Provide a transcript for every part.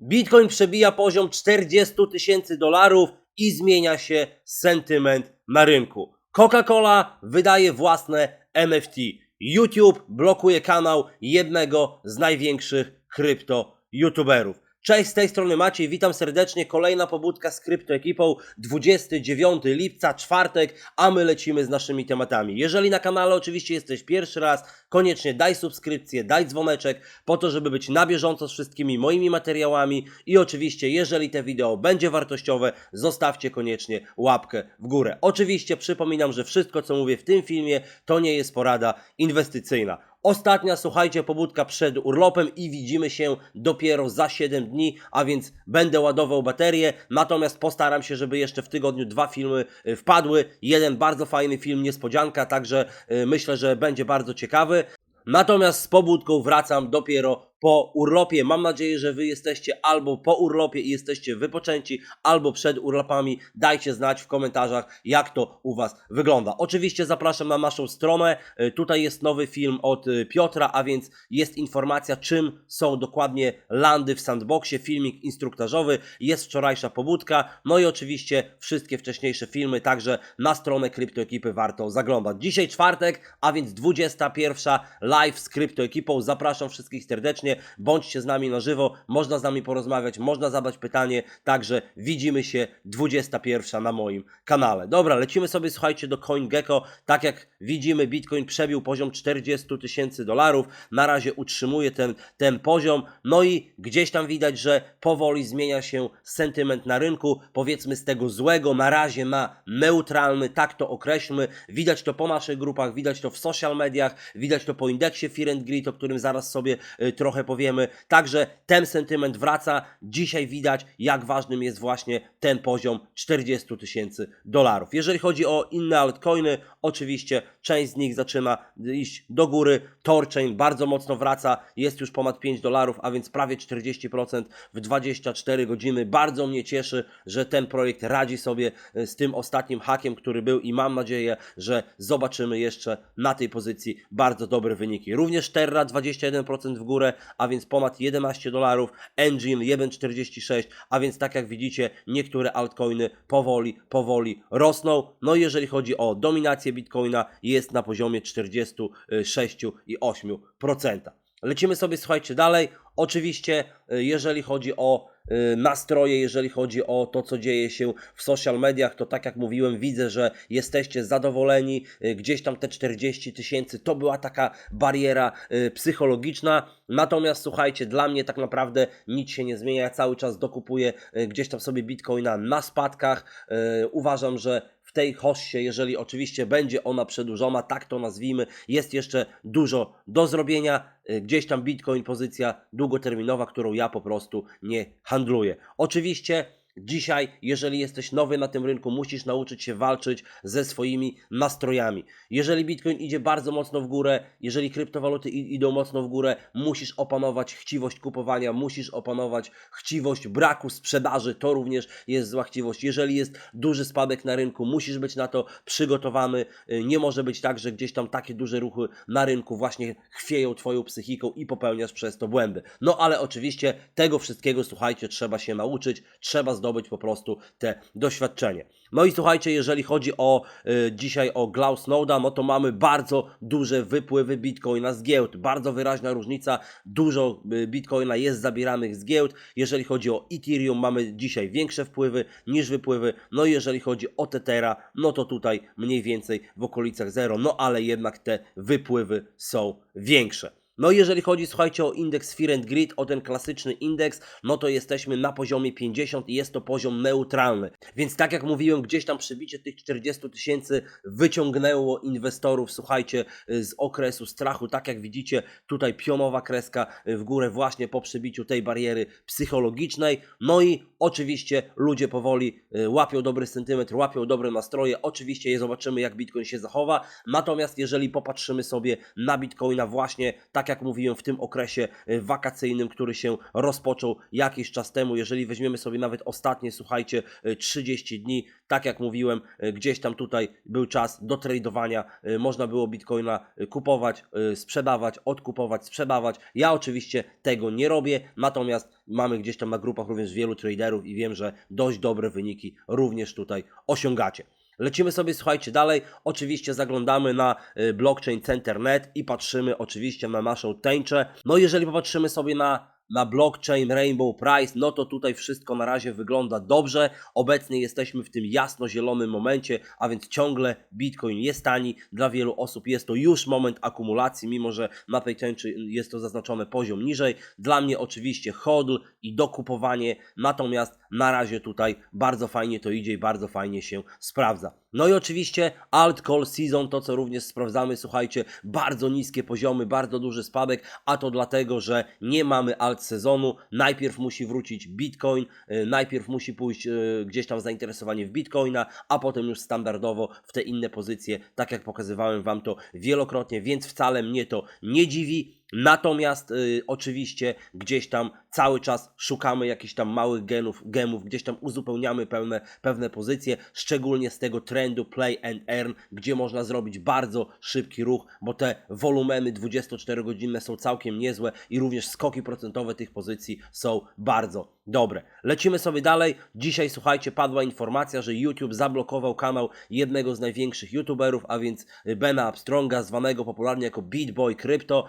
Bitcoin przebija poziom 40 tysięcy dolarów i zmienia się sentyment na rynku. Coca-Cola wydaje własne NFT. YouTube blokuje kanał jednego z największych krypto youtuberów. Cześć, z tej strony Maciej, witam serdecznie. Kolejna pobudka z kryptoekipą, 29 lipca, czwartek, a my lecimy z naszymi tematami. Jeżeli na kanale oczywiście jesteś pierwszy raz, koniecznie daj subskrypcję, daj dzwoneczek, po to, żeby być na bieżąco z wszystkimi moimi materiałami i oczywiście, jeżeli te wideo będzie wartościowe, zostawcie koniecznie łapkę w górę. Oczywiście przypominam, że wszystko, co mówię w tym filmie, to nie jest porada inwestycyjna. Ostatnia, słuchajcie, pobudka przed urlopem i widzimy się dopiero za 7 dni, a więc będę ładował baterię, natomiast postaram się, żeby jeszcze w tygodniu dwa filmy y, wpadły. Jeden bardzo fajny film, niespodzianka, także y, myślę, że będzie bardzo ciekawy. Natomiast z pobudką wracam dopiero po urlopie. Mam nadzieję, że Wy jesteście albo po urlopie i jesteście wypoczęci, albo przed urlopami. Dajcie znać w komentarzach, jak to u Was wygląda. Oczywiście zapraszam na naszą stronę. Y, Tutaj jest nowy film od y, Piotra, a więc jest informacja, czym są dokładnie landy w sandboxie, filmik instruktażowy, jest wczorajsza pobudka, no i oczywiście wszystkie wcześniejsze filmy, także na stronę Kryptoekipy warto zaglądać. Dzisiaj czwartek, a więc 21 live z Kryptoekipą. Zapraszam wszystkich serdecznie, bądźcie z nami na żywo, można z nami porozmawiać, można zadać pytanie, także widzimy się 21 na moim kanale. Dobra, lecimy sobie, słuchajcie, do CoinGecko. Tak jak widzimy, Bitcoin przebił poziom 40 tysięcy dolarów, na razie utrzymuje ten, ten poziom, no i gdzieś tam widać, że powoli zmienia się sentyment na rynku, powiedzmy z tego złego, na razie na neutralny, tak to określmy. Widać to po naszych grupach, widać to w social mediach, widać to po indeksie Fear and Greed, o którym zaraz sobie y, trochę powiemy. Także ten sentyment wraca. Dzisiaj widać, jak ważnym jest właśnie ten poziom 40 tysięcy dolarów. Jeżeli chodzi o inne altcoiny, oczywiście część z nich zaczyna iść do góry. Torchain bardzo mocno wraca, jest już ponad 5 dolarów, a więc prawie 40% w 24 godziny. Bardzo mnie cieszy, że ten projekt radzi sobie e, z tym ostatnim hakiem, który był i mam nadzieję, że zobaczymy jeszcze na tej pozycji bardzo dobre wyniki. Również Terra 21% w górę, a więc ponad 11 dolarów. Engine 1,46, a więc tak jak widzicie, niektóre altcoiny powoli, powoli rosną. No i jeżeli chodzi o dominację Bitcoina, jest na poziomie 46,8%. Lecimy sobie, słuchajcie, dalej. Oczywiście, y, jeżeli chodzi o nastroje, jeżeli chodzi o to, co dzieje się w social mediach, to tak jak mówiłem, widzę, że jesteście zadowoleni. Y, Gdzieś tam te 40 tysięcy to była taka bariera y, psychologiczna. Natomiast słuchajcie, dla mnie tak naprawdę nic się nie zmienia. Ja cały czas dokupuję y, gdzieś tam sobie bitcoina na spadkach. Y, Uważam, że w tej hossie, jeżeli oczywiście będzie ona przedłużona, tak to nazwijmy, jest jeszcze dużo do zrobienia. Y, Gdzieś tam Bitcoin, pozycja długoterminowa, którą ja po prostu nie handluję. Oczywiście dzisiaj, jeżeli jesteś nowy na tym rynku, musisz nauczyć się walczyć ze swoimi nastrojami. Jeżeli Bitcoin idzie bardzo mocno w górę, jeżeli kryptowaluty idą mocno w górę, musisz opanować chciwość kupowania, musisz opanować chciwość braku sprzedaży, to również jest zła chciwość. Jeżeli jest duży spadek na rynku, musisz być na to przygotowany. Y, Nie może być tak, że gdzieś tam takie duże ruchy na rynku właśnie chwieją Twoją psychiką i popełniasz przez to błędy. No ale oczywiście tego wszystkiego, słuchajcie, trzeba się nauczyć, trzeba zdobyć po prostu te doświadczenie. No i słuchajcie, jeżeli chodzi o y, dzisiaj o Glassnode'a, no to mamy bardzo duże wypływy Bitcoina z giełd, bardzo wyraźna różnica, dużo y, Bitcoina jest zabieranych z giełd. Jeżeli chodzi o Ethereum, mamy dzisiaj większe wpływy niż wypływy. No i jeżeli chodzi o Tethera, no to tutaj mniej więcej w okolicach zero, no ale jednak te wypływy są większe. No jeżeli chodzi, słuchajcie, o indeks Fear and Greed, o ten klasyczny indeks, no to jesteśmy na poziomie 50 i jest to poziom neutralny. Więc tak jak mówiłem, gdzieś tam przebicie tych 40 tysięcy wyciągnęło inwestorów, słuchajcie, z okresu strachu. Tak jak widzicie, tutaj pionowa kreska w górę właśnie po przebiciu tej bariery psychologicznej. No i oczywiście ludzie powoli y, łapią dobry sentymetr, łapią dobre nastroje. Oczywiście je zobaczymy, jak Bitcoin się zachowa. Natomiast jeżeli popatrzymy sobie na Bitcoina właśnie, tak jak mówiłem, w tym okresie y, wakacyjnym, który się rozpoczął jakiś czas temu, jeżeli weźmiemy sobie nawet ostatnie, słuchajcie, y, 30 dni, tak jak mówiłem, y, gdzieś tam tutaj był czas do tradowania, y, można było Bitcoina y, kupować, y, sprzedawać, odkupować, sprzedawać. Ja oczywiście tego nie robię, natomiast mamy gdzieś tam na grupach również wielu traderów i wiem, że dość dobre wyniki również tutaj osiągacie. Lecimy sobie, słuchajcie, dalej. Oczywiście zaglądamy na y, blockchain Center.net i patrzymy oczywiście na naszą tęczę. No jeżeli popatrzymy sobie na na blockchain Rainbow Price, no to tutaj wszystko na razie wygląda dobrze. Obecnie jesteśmy w tym jasno-zielonym momencie, a więc ciągle Bitcoin jest tani. Dla wielu osób jest to już moment akumulacji, mimo że na tej tęczy jest to zaznaczone poziom niżej. Dla mnie oczywiście hodl i dokupowanie, natomiast na razie tutaj bardzo fajnie to idzie i bardzo fajnie się sprawdza. No i oczywiście alt call season, to co również sprawdzamy, słuchajcie, bardzo niskie poziomy, bardzo duży spadek, a to dlatego, że nie mamy alt sezonu. Najpierw musi wrócić Bitcoin, y, najpierw musi pójść y, gdzieś tam zainteresowanie w Bitcoina, a potem już standardowo w te inne pozycje, tak jak pokazywałem Wam to wielokrotnie, więc wcale mnie to nie dziwi. Natomiast y, oczywiście gdzieś tam cały czas szukamy jakichś tam małych genów, gemów, gdzieś tam uzupełniamy pewne, pewne pozycje, szczególnie z tego trendu play and earn, gdzie można zrobić bardzo szybki ruch, bo te wolumeny 24-godzinne są całkiem niezłe i również skoki procentowe tych pozycji są bardzo dobre. Lecimy sobie dalej. Dzisiaj słuchajcie, padła informacja, że YouTube zablokował kanał jednego z największych YouTuberów, a więc Bena Armstronga, zwanego popularnie jako Beatboy Crypto.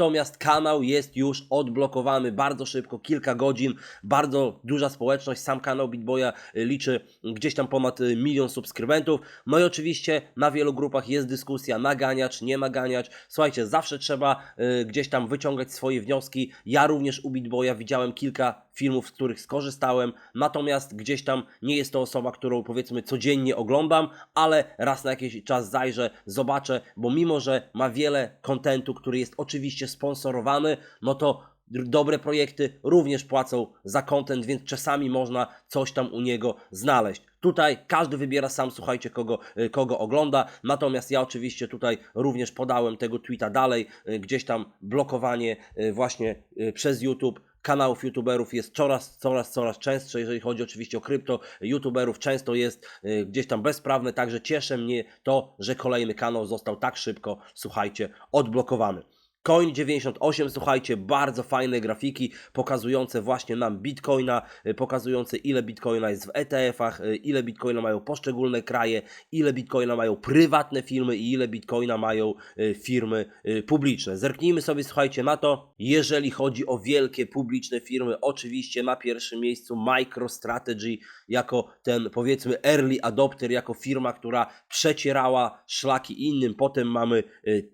Natomiast kanał jest już odblokowany bardzo szybko, kilka godzin. Bardzo duża społeczność. Sam kanał Beatboya y, liczy gdzieś tam ponad y, milion subskrybentów. No i oczywiście na wielu grupach jest dyskusja, naganiacz, nie naganiacz. Słuchajcie, zawsze trzeba y, gdzieś tam wyciągać swoje wnioski. Ja również u Beatboya widziałem kilka filmów, z których skorzystałem, natomiast gdzieś tam nie jest to osoba, którą powiedzmy codziennie oglądam, ale raz na jakiś czas zajrzę, zobaczę, bo mimo, że ma wiele kontentu, który jest oczywiście sponsorowany, no to dobre projekty również płacą za content, więc czasami można coś tam u niego znaleźć. Tutaj każdy wybiera sam, słuchajcie, kogo, y, kogo ogląda. Natomiast ja oczywiście tutaj również podałem tego tweeta dalej, y, gdzieś tam blokowanie y, właśnie przez YouTube kanałów youtuberów jest coraz, coraz, coraz częstsze, jeżeli chodzi oczywiście o krypto, youtuberów często jest y, gdzieś tam bezprawne, także cieszy mnie to, że kolejny kanał został tak szybko, słuchajcie, odblokowany. Coin 98, słuchajcie, bardzo fajne grafiki pokazujące właśnie nam Bitcoina, y, pokazujące ile Bitcoina jest w ETF-ach, y, ile Bitcoina mają poszczególne kraje, ile Bitcoina mają prywatne firmy i ile Bitcoina mają y, firmy publiczne. Zerknijmy sobie, słuchajcie, na to. Jeżeli chodzi o wielkie publiczne firmy, oczywiście na pierwszym miejscu MicroStrategy jako ten powiedzmy early adopter, jako firma, która przecierała szlaki innym. Potem mamy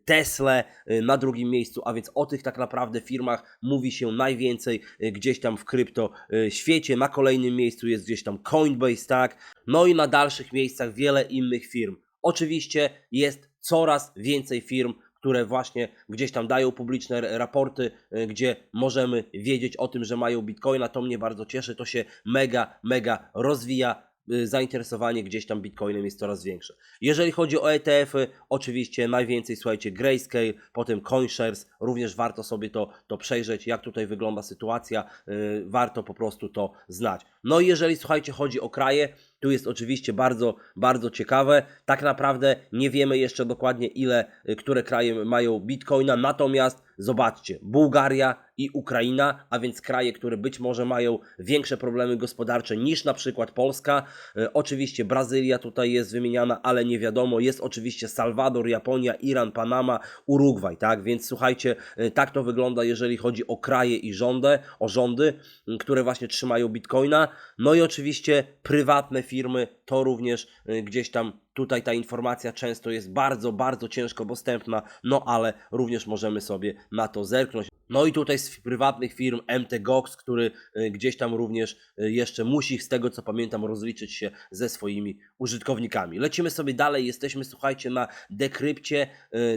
Tesla na drugim miejscu a więc o tych tak naprawdę firmach mówi się najwięcej y, gdzieś tam w krypto y, świecie. Na kolejnym miejscu jest gdzieś tam Coinbase, tak? No i na dalszych miejscach wiele innych firm. Oczywiście jest coraz więcej firm, które właśnie gdzieś tam dają publiczne raporty, y, gdzie możemy wiedzieć o tym, że mają bitcoina. To mnie bardzo cieszy, to się mega, mega rozwija. Y, zainteresowanie gdzieś tam Bitcoinem jest coraz większe. Jeżeli chodzi o ETF-y, oczywiście najwięcej, słuchajcie, Grayscale, potem CoinShares, również warto sobie to, to przejrzeć, jak tutaj wygląda sytuacja, yy, warto po prostu to znać. No i jeżeli, słuchajcie, chodzi o kraje, tu jest oczywiście bardzo, bardzo ciekawe. Tak naprawdę nie wiemy jeszcze dokładnie ile, y, które kraje mają bitcoina, natomiast zobaczcie, Bułgaria i Ukraina, a więc kraje, które być może mają większe problemy gospodarcze niż na przykład Polska. Y, oczywiście Brazylia tutaj jest wymieniana, ale nie wiadomo. Jest oczywiście Salwador, Japonia, Iran, Panama, Urugwaj, tak? Więc słuchajcie, y, tak to wygląda, jeżeli chodzi o kraje i rządy, o rządy, które właśnie trzymają bitcoina. No i oczywiście prywatne firmy, to również y, gdzieś tam tutaj ta informacja często jest bardzo, bardzo ciężko dostępna, no ale również możemy sobie na to zerknąć. No i tutaj z prywatnych firm MTGOX, który y, gdzieś tam również y, jeszcze musi, z tego co pamiętam, rozliczyć się ze swoimi użytkownikami. Lecimy sobie dalej, jesteśmy, słuchajcie, na dekrypcie.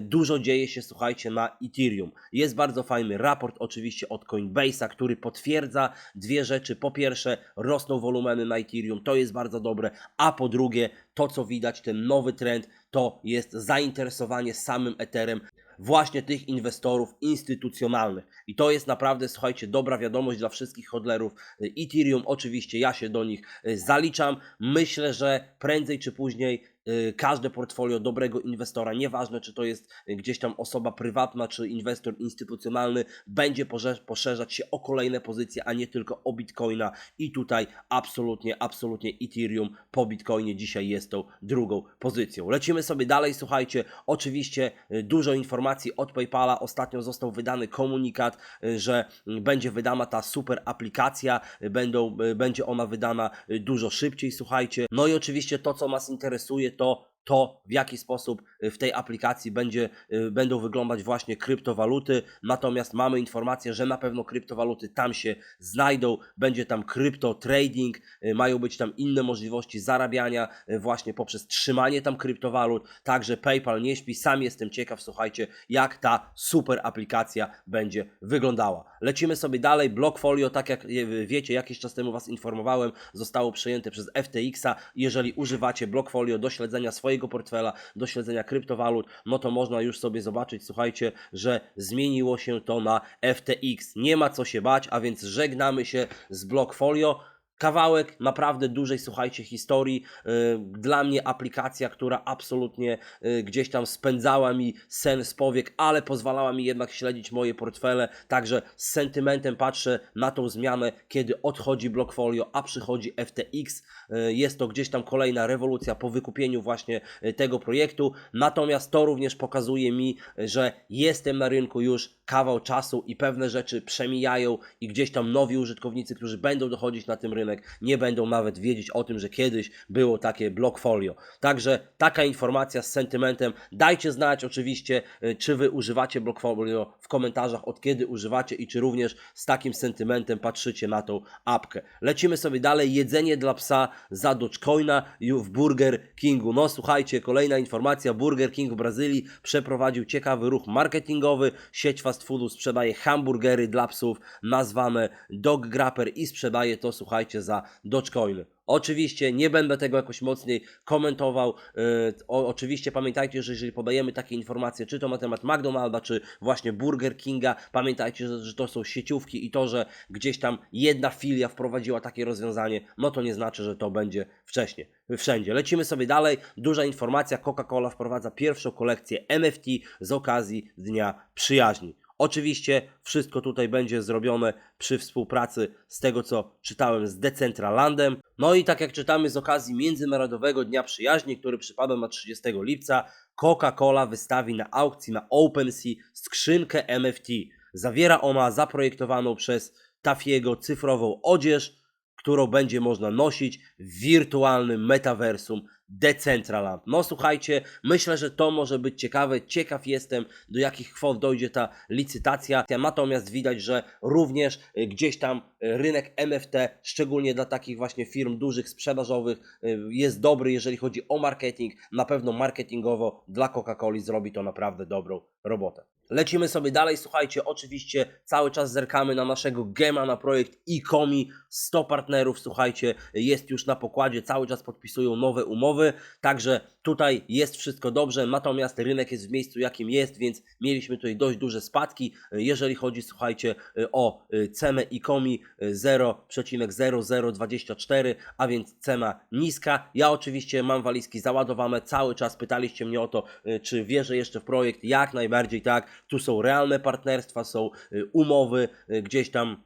Dużo dzieje się, słuchajcie, na Ethereum. Jest bardzo fajny raport, oczywiście od Coinbase'a, który potwierdza dwie rzeczy. Po pierwsze, rosną wolumeny na Ethereum, to jest bardzo dobre, a po drugie, to co widać, ten nowy trend, to jest zainteresowanie samym Etherem właśnie tych inwestorów instytucjonalnych. I to jest naprawdę, słuchajcie, dobra wiadomość dla wszystkich hodlerów Ethereum. Oczywiście ja się do nich y, zaliczam. Myślę, że prędzej czy później y, każde portfolio dobrego inwestora, nieważne czy to jest y, gdzieś tam osoba prywatna, czy inwestor instytucjonalny, będzie poszerzać się o kolejne pozycje, a nie tylko o Bitcoina. I tutaj absolutnie, absolutnie Ethereum po Bitcoinie dzisiaj jest tą drugą pozycją. Lecimy sobie dalej, słuchajcie, oczywiście y, dużo informacji od PayPala. Ostatnio został wydany komunikat, y, że y, będzie wydana ta super aplikacja, y, będą, y, będzie ona wydana y, dużo szybciej, słuchajcie. No i oczywiście to, co nas interesuje, to to, w jaki sposób y, w tej aplikacji będzie, y, będą wyglądać właśnie kryptowaluty. Natomiast mamy informację, że na pewno kryptowaluty tam się znajdą, będzie tam krypto trading, y, mają być tam inne możliwości zarabiania właśnie poprzez trzymanie tam kryptowalut. Także PayPal nie śpi, sam jestem ciekaw, słuchajcie, jak ta super aplikacja będzie wyglądała. Lecimy sobie dalej. Blockfolio, tak jak wiecie, jakiś czas temu Was informowałem, zostało przejęte przez FTX-a. Jeżeli używacie Blockfolio do śledzenia swojego portfela, do śledzenia kryptowalut, no to można już sobie zobaczyć, słuchajcie, że zmieniło się to na FTX. Nie ma co się bać, a więc żegnamy się z Blockfolio. Kawałek naprawdę dużej, słuchajcie, historii. Yy, Dla mnie aplikacja, która absolutnie yy, gdzieś tam spędzała mi sen z powiek, ale pozwalała mi jednak śledzić moje portfele. Także z sentymentem patrzę na tą zmianę, kiedy odchodzi Blockfolio, a przychodzi FTX. Yy, Jest to gdzieś tam kolejna rewolucja po wykupieniu właśnie tego projektu. Natomiast to również pokazuje mi, że jestem na rynku już kawał czasu i pewne rzeczy przemijają i gdzieś tam nowi użytkownicy, którzy będą dochodzić na tym rynek, nie będą nawet wiedzieć o tym, że kiedyś było takie Blockfolio. Także taka informacja z sentymentem. Dajcie znać oczywiście, y, czy wy używacie Blockfolio w komentarzach, od kiedy używacie i czy również z takim sentymentem patrzycie na tą apkę. Lecimy sobie dalej. Jedzenie dla psa za Dogecoina w Burger Kingu. No słuchajcie, kolejna informacja. Burger King w Brazylii przeprowadził ciekawy ruch marketingowy. Sieć fast foodów sprzedaje hamburgery dla psów nazwane Dog Grapper i sprzedaje to, słuchajcie, za Dogecoiny. Oczywiście nie będę tego jakoś mocniej komentował. Yy, o, oczywiście pamiętajcie, że jeżeli podajemy takie informacje, czy to na temat McDonalda, czy właśnie Burger Kinga, pamiętajcie, że, że to są sieciówki i to, że gdzieś tam jedna filia wprowadziła takie rozwiązanie, no to nie znaczy, że to będzie wcześniej, wszędzie. Lecimy sobie dalej. Duża informacja: Coca-Cola wprowadza pierwszą kolekcję NFT z okazji Dnia Przyjaźni. Oczywiście wszystko tutaj będzie zrobione przy współpracy z tego, co czytałem z Decentralandem. No i tak jak czytamy z okazji Międzynarodowego Dnia Przyjaźni, który przypada na 30 lipca, Coca-Cola wystawi na aukcji na OpenSea skrzynkę NFT. Zawiera ona zaprojektowaną przez Tafiego cyfrową odzież, którą będzie można nosić w wirtualnym metaversum Decentraland. No słuchajcie, myślę, że to może być ciekawe. Ciekaw jestem, do jakich kwot dojdzie ta licytacja. Natomiast widać, że również y, gdzieś tam y, rynek NFT, szczególnie dla takich właśnie firm dużych, sprzedażowych, y, jest dobry, jeżeli chodzi o marketing. Na pewno marketingowo dla Coca-Coli zrobi to naprawdę dobrą robotę. Lecimy sobie dalej, słuchajcie, oczywiście cały czas zerkamy na naszego gema, na projekt e-comi, 100 partnerów, słuchajcie, jest już na pokładzie, cały czas podpisują nowe umowy, także tutaj jest wszystko dobrze, natomiast rynek jest w miejscu jakim jest, więc mieliśmy tutaj dość duże spadki, jeżeli chodzi, słuchajcie, o cenę e-comi 0,0024, a więc cena niska. Ja oczywiście mam walizki załadowane, cały czas pytaliście mnie o to, czy wierzę jeszcze w projekt, jak najbardziej tak, tu są realne partnerstwa, są y, umowy y, gdzieś tam,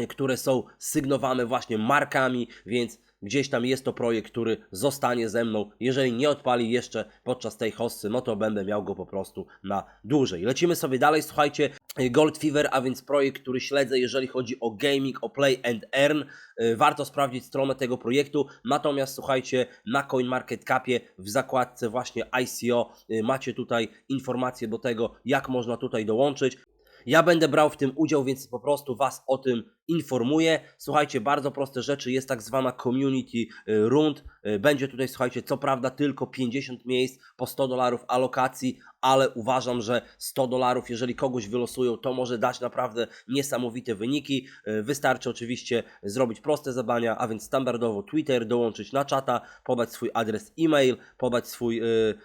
y, które są sygnowane właśnie markami, więc gdzieś tam jest to projekt, który zostanie ze mną. Jeżeli nie odpali jeszcze podczas tej hossy, no to będę miał go po prostu na dłużej. Lecimy sobie dalej, słuchajcie. Gold Fever, a więc projekt, który śledzę, jeżeli chodzi o gaming, o play and earn. Y, Warto sprawdzić stronę tego projektu. Natomiast słuchajcie, na CoinMarketCapie w zakładce właśnie ICO y, macie tutaj informacje do tego, jak można tutaj dołączyć. Ja będę brał w tym udział, więc po prostu Was o tym informuję. Słuchajcie, bardzo proste rzeczy, jest tak zwana community y, rund. Y, Będzie tutaj, słuchajcie, co prawda tylko 50 miejsc po 100 dolarów alokacji, ale uważam, że 100 dolarów, jeżeli kogoś wylosują, to może dać naprawdę niesamowite wyniki. E, Wystarczy oczywiście zrobić proste zadania, a więc standardowo Twitter, dołączyć na czata, podać swój adres e-mail, podać swój e,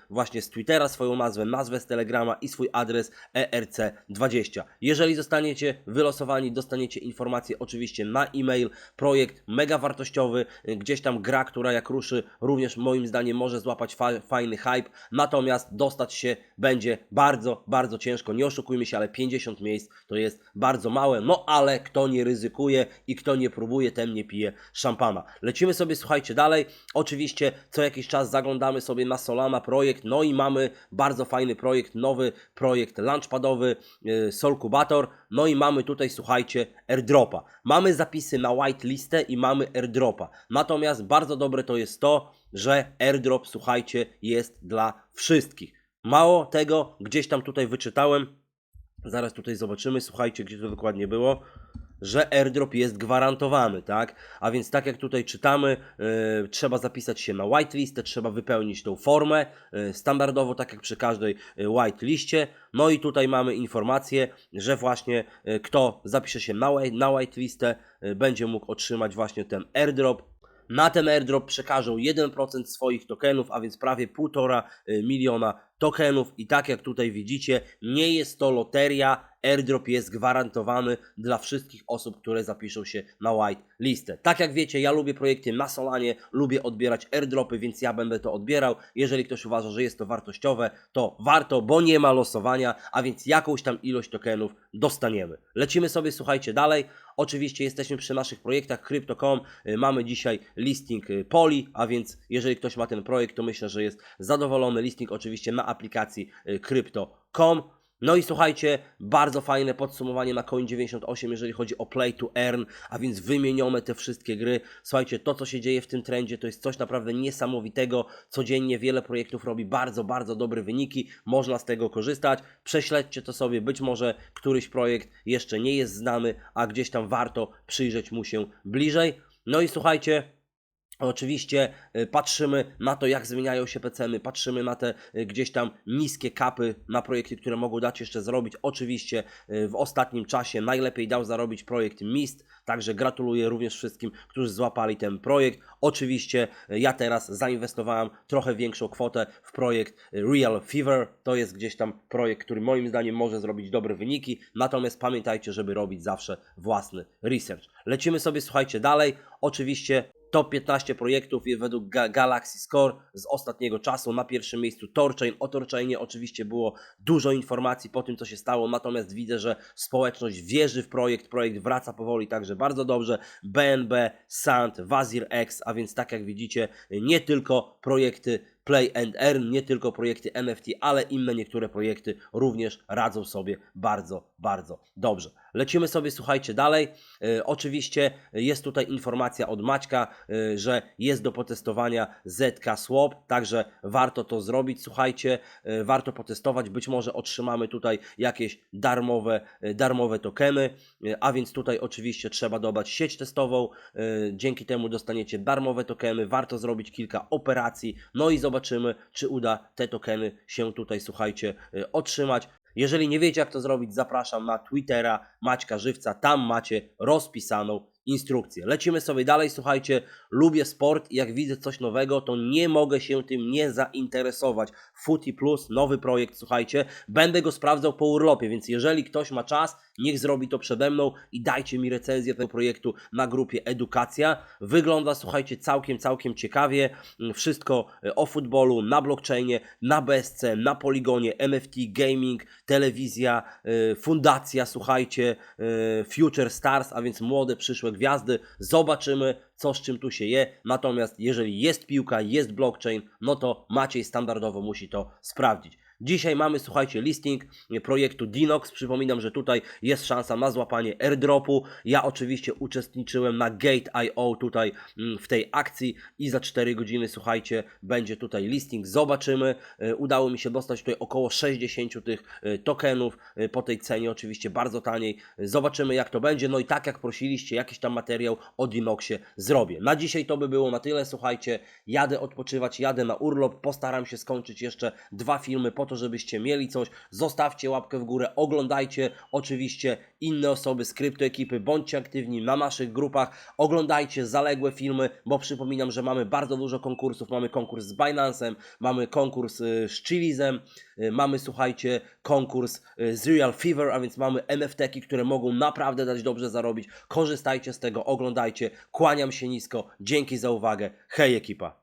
właśnie z Twittera swoją nazwę, nazwę z Telegrama i swój adres E ERC20. Jeżeli zostaniecie wylosowani, dostaniecie informacje oczywiście na e-mail. Projekt mega wartościowy, y, gdzieś tam gra, która jak ruszy, również moim zdaniem może złapać fa fajny hype, natomiast dostać się będzie bardzo, bardzo ciężko. Nie oszukujmy się, ale 50 miejsc to jest bardzo małe, no ale kto nie ryzykuje i kto nie próbuje, ten nie pije szampana. Lecimy sobie, słuchajcie, dalej. Oczywiście co jakiś czas zaglądamy sobie na Solana projekt, no i mamy bardzo fajny projekt, nowy projekt launchpadowy, yy, Solkubator, no i mamy tutaj, słuchajcie, airdropa. Mamy zapisy na whitelistę i mamy airdropa. Natomiast bardzo dobre to jest to, że airdrop, słuchajcie, jest dla wszystkich. Mało tego, gdzieś tam tutaj wyczytałem, zaraz tutaj zobaczymy, słuchajcie, gdzie to dokładnie było, że airdrop jest gwarantowany, tak? A więc tak jak tutaj czytamy, yy, trzeba zapisać się na whitelistę, trzeba wypełnić tą formę, yy, standardowo, tak jak przy każdej yy, whiteliście. No i tutaj mamy informację, że właśnie kto zapisze się na, na whitelistę, będzie mógł otrzymać właśnie ten airdrop, na ten airdrop przekażą 1% swoich tokenów, a więc prawie 1,5 y, miliona tokenów. I tak jak tutaj widzicie, nie jest to loteria. Airdrop jest gwarantowany dla wszystkich osób, które zapiszą się na white listę. Tak jak wiecie, ja lubię projekty na Solanie, lubię odbierać airdropy, więc ja będę to odbierał. Jeżeli ktoś uważa, że jest to wartościowe, to warto, bo nie ma losowania, a więc jakąś tam ilość tokenów dostaniemy. Lecimy sobie, słuchajcie, dalej. Oczywiście jesteśmy przy naszych projektach Crypto.com. Y, Mamy dzisiaj listing y, Poli, a więc jeżeli ktoś ma ten projekt, to myślę, że jest zadowolony. Listing oczywiście na aplikacji y, Crypto.com. No i słuchajcie, bardzo fajne podsumowanie na Coin98, jeżeli chodzi o Play to Earn, a więc wymienione te wszystkie gry. Słuchajcie, to co się dzieje w tym trendzie to jest coś naprawdę niesamowitego. Codziennie wiele projektów robi bardzo, bardzo dobre wyniki. Można z tego korzystać. Prześledźcie to sobie, być może któryś projekt jeszcze nie jest znany, a gdzieś tam warto przyjrzeć mu się bliżej. No i słuchajcie, Oczywiście y, patrzymy na to, jak zmieniają się PCM, patrzymy na te y, gdzieś tam niskie kapy na projekty, które mogą dać jeszcze zrobić. Oczywiście y, w ostatnim czasie najlepiej dał zarobić projekt Mist, także gratuluję również wszystkim, którzy złapali ten projekt. Oczywiście ja teraz zainwestowałem trochę większą kwotę w projekt Real Fever. To jest gdzieś tam projekt, który moim zdaniem może zrobić dobre wyniki. Natomiast pamiętajcie, żeby robić zawsze własny research. Lecimy sobie, słuchajcie, dalej. Oczywiście Top 15 projektów według Ga Galaxy Score z ostatniego czasu. Na pierwszym miejscu Torchain. O Torchainie oczywiście było dużo informacji po tym, co się stało, natomiast widzę, że społeczność wierzy w projekt. Projekt wraca powoli, także bardzo dobrze. BNB, Sand, Wazir X, a więc tak jak widzicie, nie tylko projekty Play and Earn, nie tylko projekty NFT, ale inne niektóre projekty również radzą sobie bardzo, bardzo dobrze. Lecimy sobie, słuchajcie, dalej. E, oczywiście jest tutaj informacja od Maćka, e, że jest do potestowania ZK Swap, także warto to zrobić, słuchajcie, e, warto potestować, być może otrzymamy tutaj jakieś darmowe, e, darmowe tokeny, e, a więc tutaj oczywiście trzeba dodać sieć testową, e, dzięki temu dostaniecie darmowe tokeny, warto zrobić kilka operacji, no i zobaczymy, czy uda te tokeny się tutaj, słuchajcie, e, otrzymać. Jeżeli nie wiecie, jak to zrobić, zapraszam na Twittera Maćka Żywca. Tam macie rozpisaną instrukcję. Lecimy sobie dalej. Słuchajcie, lubię sport i jak widzę coś nowego, to nie mogę się tym nie zainteresować. Footy Plus, nowy projekt, słuchajcie. Będę go sprawdzał po urlopie, więc jeżeli ktoś ma czas, niech zrobi to przede mną i dajcie mi recenzję tego projektu na grupie Edukacja. Wygląda, słuchajcie, całkiem, całkiem ciekawie. Wszystko e, o futbolu, na blockchainie, na BSC, na poligonie, NFT, gaming, telewizja, e, fundacja, słuchajcie, e, Future Stars, a więc młode, przyszłe gwiazdy. Zobaczymy, co z czym tu się je. Natomiast jeżeli jest piłka, jest blockchain, no to Maciej standardowo musi to sprawdzić. Dzisiaj mamy, słuchajcie, listing projektu Dinox. Przypominam, że tutaj jest szansa na złapanie airdropu. Ja oczywiście uczestniczyłem na Gate.io tutaj mm, w tej akcji i za 4 godziny, słuchajcie, będzie tutaj listing. Zobaczymy. E, Udało mi się dostać tutaj około 60 tych e, tokenów e, po tej cenie, oczywiście bardzo taniej. Zobaczymy, jak to będzie. No i tak jak prosiliście, jakiś tam materiał o Dinoxie zrobię. Na dzisiaj to by było na tyle. Słuchajcie, jadę odpoczywać, jadę na urlop. Postaram się skończyć jeszcze dwa filmy po to, żebyście mieli coś. Zostawcie łapkę w górę, oglądajcie oczywiście inne osoby z kryptoekipy, bądźcie aktywni na naszych grupach, oglądajcie zaległe filmy, bo przypominam, że mamy bardzo dużo konkursów. Mamy konkurs z Binance'em, mamy konkurs y, z Chilizem, y, mamy słuchajcie konkurs y, z Real Fever, a więc mamy NFT-ki, które mogą naprawdę dać dobrze zarobić. Korzystajcie z tego, oglądajcie. Kłaniam się nisko. Dzięki za uwagę. Hej ekipa.